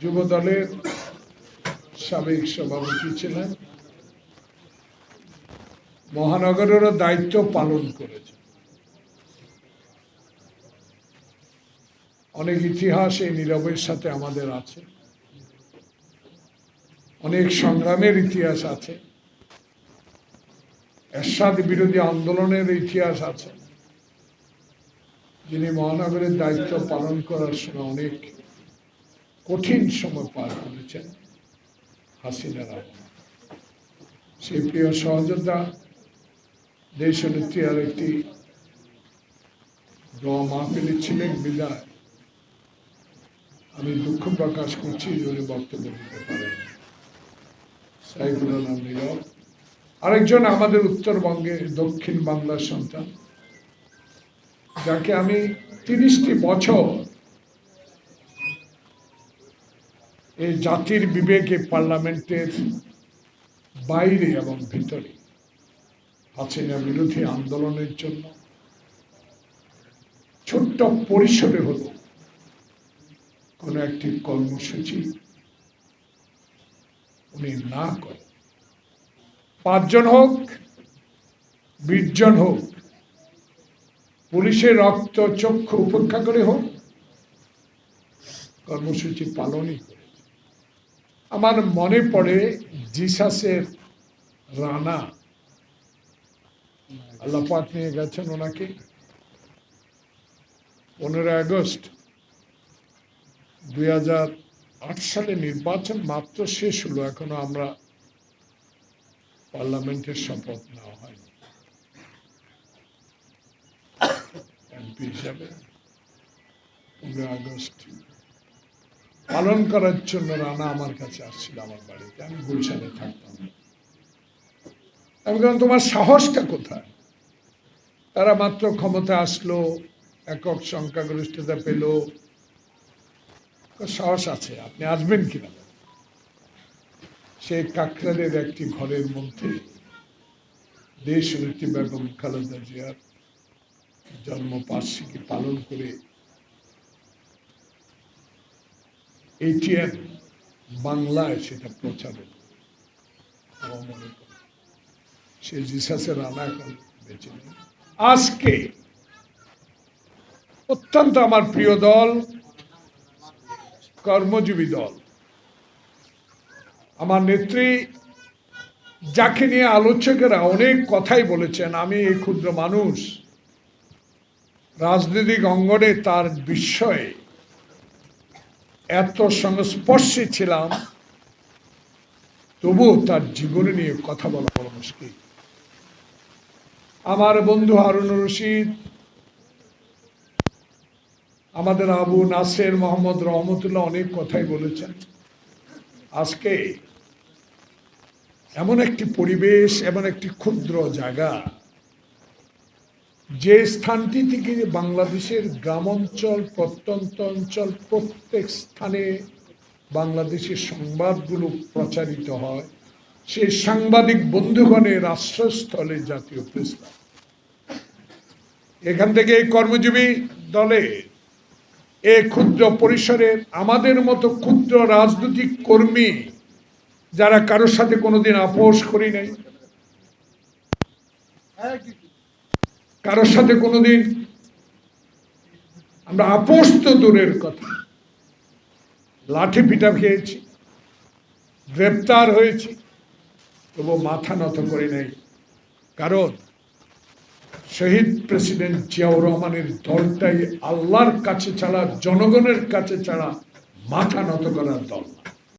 যুব দলের সাবেক সভাপতি ছিলেন। মহানগরেরও দায়িত্ব পালন করেছে অনেক ইতিহাস এই নীরবের সাথে আমাদের আছে। অনেক সংগ্রামের ইতিহাস আছে। এরশাদ বিরোধী আন্দোলনের ইতিহাস আছে। যিনি মহানগরের দায়িত্ব পালন করার সময় অনেক কঠিন সময় পার করেছেন হাসিনার। সেই প্রিয় সহযোদ্ধা দেশ নেত্রী আর একটি দোয়া মাহফিলে ছিলেন বিদায়। আমি দুঃখ প্রকাশ করছি উনি বক্তব্য দিতে পারেন সাইফুল আলম নীরব। আরেকজন আমাদের উত্তরবঙ্গের দক্ষিণ বাংলার সন্তান, যাকে আমি তিরিশটি বছর এই জাতির বিবেকে পার্লামেন্টের বাইরে এবং ভিতরে হাসিনা বিরোধী আন্দোলনের জন্য ছোট্ট পরিসরে হল কোন একটি কর্মসূচি উনি না করেন। পাঁচজন হোক, বিশজন হোক, পুলিশের রক্ত চক্ষু উপেক্ষা করে হোক, কর্মসূচি পালনই করে আমার মনে পড়ে জিসাসের রানা। আল্লাপাক নিয়ে গেছেন ওনাকে। পনেরোই আগস্ট দুই সালে নির্বাচন মাত্র শেষ হলো, এখনও আমরা পার্লামেন্টের শপথ নেওয়া হয়নি। এমপি হিসাবে পনেরো আগস্ট পালন করার জন্য রানা আমার কাছে আসছিল আমার বাড়িতে। আমি গুলশানে থাকতাম। আমি বললাম, তোমার সাহসটা কোথায়? তারা মাত্র ক্ষমতা আসলো, একক সংখ্যাগরিষ্ঠতা পেল। সাহস আছে, আপনি আসবেন কিনা? সেই কাকরালের একটি ঘরের মধ্যে দেশ নেত্রী বেগম খালেদা জিয়ার জন্মবার্ষিকী পালন করে এটিএম বাংলায় সেটা প্রচারণ আমার মনে করি সে জিসাসের রানা এখন বেঁচে নেই। আজকে অত্যন্ত আমার প্রিয় দল, কর্মজীবী দল, আমার নেত্রী, যাকে নিয়ে আলোচকেরা অনেক কথাই বলেছেন, আমি এই ক্ষুদ্র মানুষ, রাজনৈতিক অঙ্গনে তার বিস্ময়ে এত সংস্পর্শে ছিলাম, তবুও তার জীবনে নিয়ে কথা বলা বড় মুশকিল। আমার বন্ধু হারুন রশিদ, আমাদের আবু নাসের মোহাম্মদ রহমতুল্লাহ অনেক কথাই বলেছেন। আজকে এমন একটি পরিবেশ, এমন একটি ক্ষুদ্র জায়গা যে স্থানটি থেকে বাংলাদেশের গ্রামাঞ্চল প্রত্যন্ত অঞ্চল প্রত্যেক স্থানে বাংলাদেশের সংবাদগুলো প্রচারিত হয় সেই সাংবাদিক বন্ধুগণের আশ্রয়স্থলে জাতীয় প্রেস এখান থেকে এই কর্মজীবী দলে এ ক্ষুদ্র পরিসরের আমাদের মতো ক্ষুদ্র রাজনৈতিক কর্মী যারা কারোর সাথে কোনোদিন আপোষ করি নাই। কারোর সাথে কোনোদিন আমরা আপোষ তো দূরের কথা। লাঠি পিটা খেয়েছি, গ্রেপ্তার হয়েছি, তবু মাথা নত করে নেই। কারণ শহীদ প্রেসিডেন্ট জিয়াউর রহমানের দলটাই আল্লাহর কাছে ছাড়া, জনগণের কাছে ছাড়া মাথা নত করার দল।